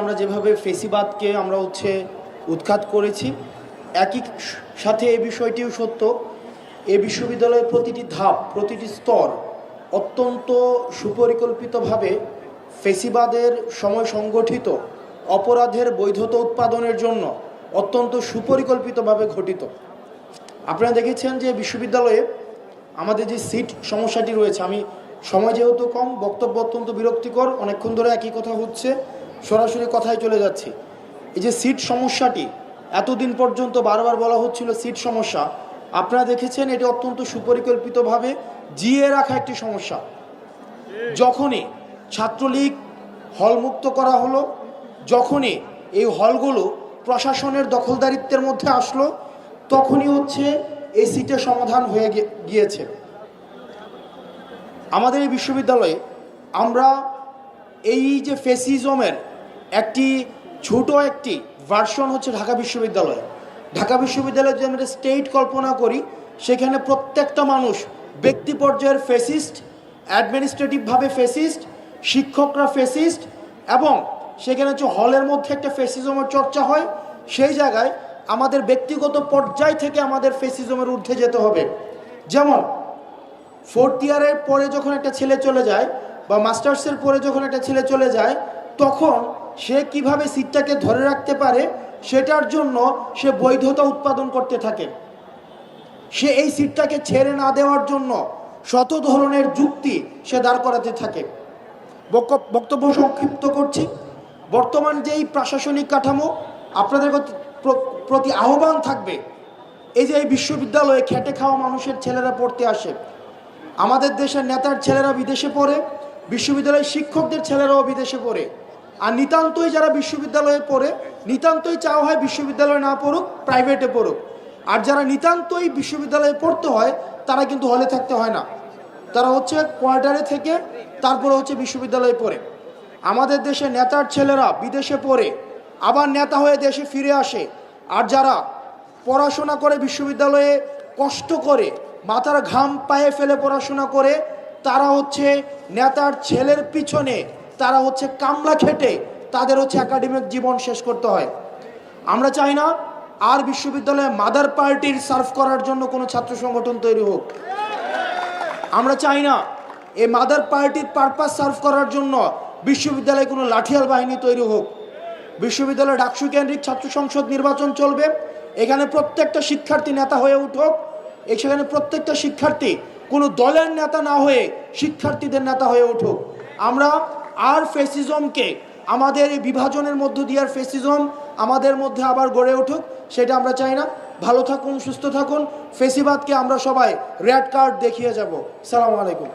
আমরা যেভাবে ফেসিবাদকে আমরা হচ্ছে উৎখাত করেছি, একই সাথে এই বিষয়টিও সত্য, এই বিশ্ববিদ্যালয়ের প্রতিটি ধাপ, প্রতিটি স্তর অত্যন্ত সুপরিকল্পিতভাবে ফেসিবাদের সময় সংগঠিত, অপরাধের বৈধতা উৎপাদনের জন্য অত্যন্ত সুপরিকল্পিতভাবে ঘটিত। আপনারা দেখেছেন যে বিশ্ববিদ্যালয়ে আমাদের যে সিট সমস্যাটি রয়েছে, আমি সময় যেহেতু কম, বক্তব্য অত্যন্ত বিরক্তিকর, অনেকক্ষণ ধরে একই কথা হচ্ছে। সরাসরি কথায় চলে যাচ্ছি। এই যে সিট সমস্যাটি, এতদিন পর্যন্ত বারবার বলা হচ্ছিল সিট সমস্যা। আপনারা দেখেছেন, এটি অত্যন্ত সুপরিকল্পিতভাবে জিয়ে রাখা একটি সমস্যা। যখনই ছাত্রলীগ হলমুক্ত করা হলো, যখনই এই হলগুলো প্রশাসনের দখলদারিত্বের মধ্যে আসলো, তখনই হচ্ছে এই সিটের সমাধান হয়ে গিয়েছে। আমাদের এই বিশ্ববিদ্যালয়ে আমরা এই যে ফেসিজমের একটি ছোট একটি ভার্সন হচ্ছে ঢাকা বিশ্ববিদ্যালয়। ঢাকা বিশ্ববিদ্যালয়ে যে আমরা স্টেট কল্পনা করি, সেখানে প্রত্যেকটা মানুষ ব্যক্তি পর্যায়ের ফেসিস্ট অ্যাডমিনিস্ট্রেটিভভাবে ফেসিস্ট শিক্ষকরা ফেসিস্ট এবং সেখানে হচ্ছে হলের মধ্যে একটা ফেসিজমের চর্চা হয়, সেই জায়গায় আমাদের ব্যক্তিগত পর্যায় থেকে আমাদের ফেসিজমের ঊর্ধ্বে যেতে হবে। যেমন ফোর্থ ইয়ারের পরে যখন একটা ছেলে চলে যায় বা মাস্টার্সের পরে যখন একটা ছেলে চলে যায়, তখন সে কীভাবে সিটটাকে ধরে রাখতে পারে সেটার জন্য সে বৈধতা উৎপাদন করতে থাকে। সে এই সিটটাকে ছেড়ে না দেওয়ার জন্য শত ধরনের যুক্তি সে দাঁড় করাতে থাকে। বক্তব্য সংক্ষিপ্ত করছি। বর্তমান যে এই প্রশাসনিক কাঠামো, আপনাদের প্রতি আহ্বান থাকবে, এই যে এই বিশ্ববিদ্যালয়ে খেটে খাওয়া মানুষের ছেলেরা পড়তে আসে, আমাদের দেশের নেতার ছেলেরা বিদেশে পড়ে, বিশ্ববিদ্যালয়ের শিক্ষকদের ছেলেরাও বিদেশে পড়ে আর নিতান্তই যারা বিশ্ববিদ্যালয়ে পড়ে, নিতান্তই চাওয়া হয় বিশ্ববিদ্যালয়ে না পড়ুক প্রাইভেটে পড়ুক। আর যারা নিতান্তই বিশ্ববিদ্যালয়ে পড়তে হয়, তারা কিন্তু হলে থাকতে হয় না। তারা হচ্ছে কোয়ার্টারে থেকে তারপরে হচ্ছে বিশ্ববিদ্যালয়ে পড়ে। আমাদের দেশে নেতার ছেলেরা বিদেশে পড়ে, আবার নেতা হয়ে দেশে ফিরে আসে। আর যারা পড়াশোনা করে বিশ্ববিদ্যালয়ে কষ্ট করে, মাথার ঘাম পায়ে ফেলে পড়াশোনা করে, তারা হচ্ছে নেতার ছেলের পিছনে তারা হচ্ছে কামলা খেটে তাদের হচ্ছে একাডেমিক জীবন শেষ করতে হয়। আমরা চাই না আর বিশ্ববিদ্যালয়ে মাদার পার্টির সার্ভ করার জন্য কোনো ছাত্র সংগঠন তৈরি হোক। আমরা চাই না এই মাদার পার্টির পারপাস সার্ভ করার জন্য বিশ্ববিদ্যালয়ে কোনো লাঠিয়াল বাহিনী তৈরি হোক। বিশ্ববিদ্যালয়ে ডাকসু কেন্দ্রিক ছাত্র সংসদ নির্বাচন চলবে। এখানে প্রত্যেকটা শিক্ষার্থী নেতা হয়ে উঠুক। সেখানে প্রত্যেকটা শিক্ষার্থী কোনো দলের নেতা না হয়ে শিক্ষার্থীদের নেতা হয়ে উঠুক। আমরা আর ফেসিজমকে আমাদের এই বিভাজনের মধ্য দিয়ে আর ফেসিজম আমাদের মধ্যে আবার গড়ে উঠুক, সেটা আমরা চাই না। ভালো থাকুন, সুস্থ থাকুন। ফেসিবাদকে আমরা সবাই রেড কার্ড দেখিয়ে যাব। সালাম আলাইকুম।